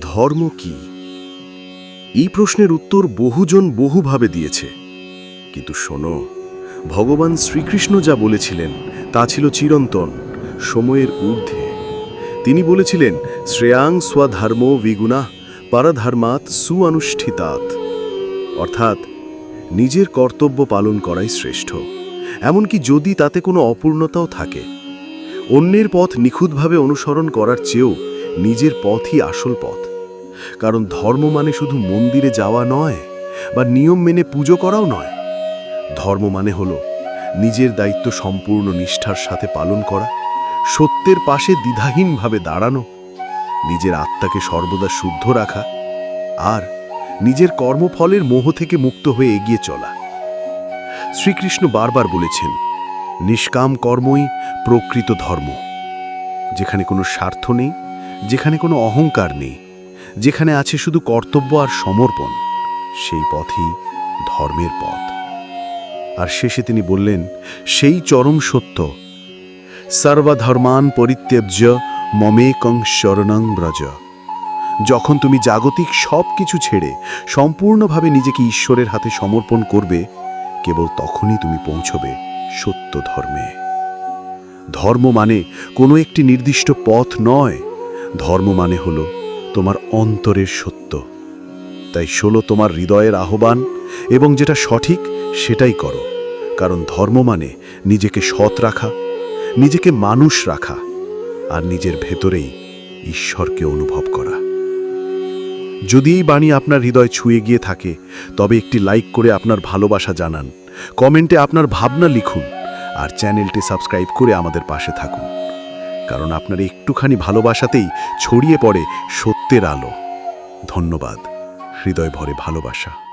ধর্ম কি? এই প্রশ্নের উত্তর বহুজন বহুভাবে দিয়েছে। কিন্তু শোনো, ভগবান শ্রীকৃষ্ণ যা বলেছিলেন, তা ছিল চিরন্তন, সময়ের ঊর্ধ্বে। তিনি বলেছিলেন, শ্রেয়াং স্বধর্ম বিগুণা, পরধর্মাৎ সুঅনুষ্ঠিতাৎ অর্থাৎ, নিজের কর্তব্য পালন করাই শ্রেষ্ঠ। এমনকি যদি তাতে কোনো অপূর্ণতাও থাকে, অন্যের পথ নিখুঁতভাবে অনুসরণ করার চেয়েও নিজের পথই আসল পথ। কারণ ধর্ম মানে শুধু মন্দিরে যাওয়া নয়, বা নিয়ম মেনে পুজো করাও নয়। ধর্ম মানে হল নিজের দায়িত্ব সম্পূর্ণ নিষ্ঠার সাথে পালন করা, সত্যের পাশে দ্বিধাহীনভাবে দাঁড়ানো, নিজের আত্মাকে সর্বদা শুদ্ধ রাখা, আর নিজের কর্মফলের মোহ থেকে মুক্ত হয়ে এগিয়ে চলা। শ্রীকৃষ্ণ বারবার বলেছেন, নিষ্কাম কর্মই প্রকৃত ধর্ম, যেখানে কোনো স্বার্থ নেই যেখানে কোনো অহংকার নেই, যেখানে আছে শুধু কর্তব্য আর সমর্পণ, সেই পথই ধর্মের পথ। আর শেষে তিনি বললেন, সেই চরম সত্য। সর্বধর্মান পরিত্যজ্য মমেকং শরণং ব্রজ। যখন তুমি জাগতিক সব কিছু ছেড়ে সম্পূর্ণভাবে নিজেকে ঈশ্বরের হাতে সমর্পণ করবে, কেবল তখনই তুমি পৌঁছবে সত্য ধর্মে। ধর্ম মানে কোনো একটি নির্দিষ্ট পথ নয় ধর্ম মানে হল তোমার অন্তরের সত্য। তাই শোলো তোমার হৃদয়ের আহ্বান এবং যেটা সঠিক সেটাই করো। কারণ ধর্ম মানে নিজেকে সৎ রাখা, নিজেকে মানুষ রাখা আর নিজের ভেতরেই ঈশ্বরকে অনুভব করা। যদি এই বাণী আপনার হৃদয় ছুঁয়ে গিয়ে থাকে, তবে একটি লাইক করে আপনার ভালোবাসা জানান। কমেন্টে আপনার ভাবনা লিখুন আর চ্যানেলটি সাবস্ক্রাইব করে আমাদের পাশে থাকুন। কারণ আপনার একটুখানি ভালোবাসাতেই ছড়িয়ে পড়ে সত্যের আলো। ধন্যবাদ। হৃদয় ভরে ভালোবাসা।